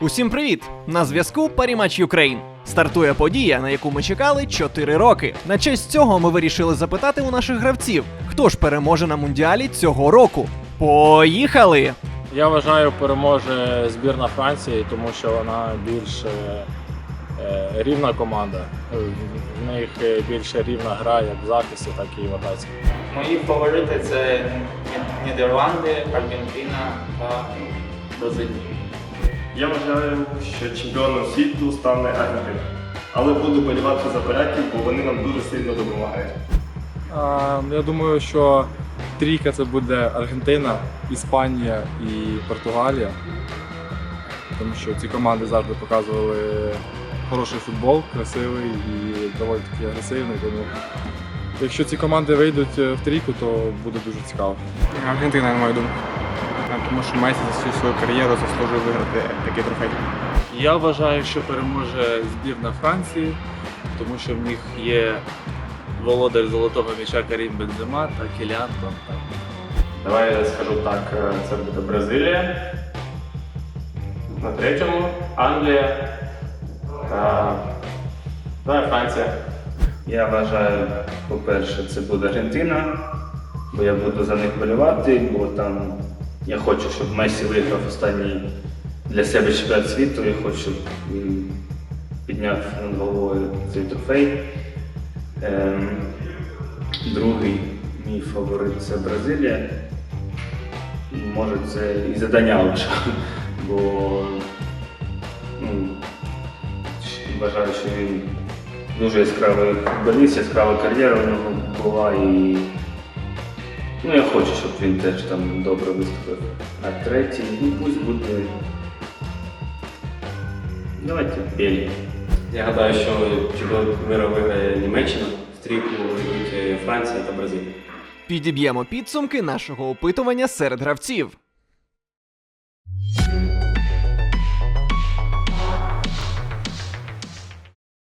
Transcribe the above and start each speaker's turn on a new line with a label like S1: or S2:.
S1: Усім привіт! На зв'язку Парімач Юкрейн. Стартує подія, на яку ми чекали 4 роки. На честь цього ми вирішили запитати у наших гравців, хто ж переможе на мундіалі цього року. Поїхали!
S2: Я вважаю, переможе збірна Франції, тому що вона більш е, е, рівна команда. В них е, більше рівна гра як в захисті, так і в атаці.
S3: Мої фаворити це Нідерланди, Аргентина та Бразилія.
S4: Я вважаю, що чемпіоном світу стане Аргентина. Але буду болівати за поляків, бо вони нам дуже сильно допомагають.
S5: А, Я думаю, що трійка це буде Аргентина, Іспанія і Португалія. Тому що ці команди завжди показували хороший футбол, красивий і доволі таки агресивний. Тому якщо ці команди вийдуть в трійку, то буде дуже цікаво.
S6: Аргентина, на мою думку. А, Тому що Месі за всю свою кар'єру заслужив виграти такий трофей.
S7: Я вважаю, що переможе збірна Франції, тому що в них є володар золотого м'яча Карім Бензема та Кіліан Мбаппе.
S8: Давай я скажу так, е, це буде Бразилія. На третьому Англія та давай Франція.
S9: Я вважаю, по-перше, це буде Аргентина, бо я буду за них болювати, бо там я хочу, щоб Месі виграв останній для себе чемпіонат світу. Я хочу, щоб він підняв над головою цей трофей. Ем, другий мій фаворит це Бразилія. Може, це і задання лише, бо ну, вважаю, що він дуже яскравий футболіст, яскрава кар'єра у нього була і ну, я хочу, щоб він теж там добре виступив. А третій, ну пусть буде. Давайте Бельгія.
S10: Я гадаю, що чемпіонат мира виграє Німеччина, стрійку вийдуть Франція та Бразилія.
S1: Підіб'ємо підсумки нашого опитування серед гравців.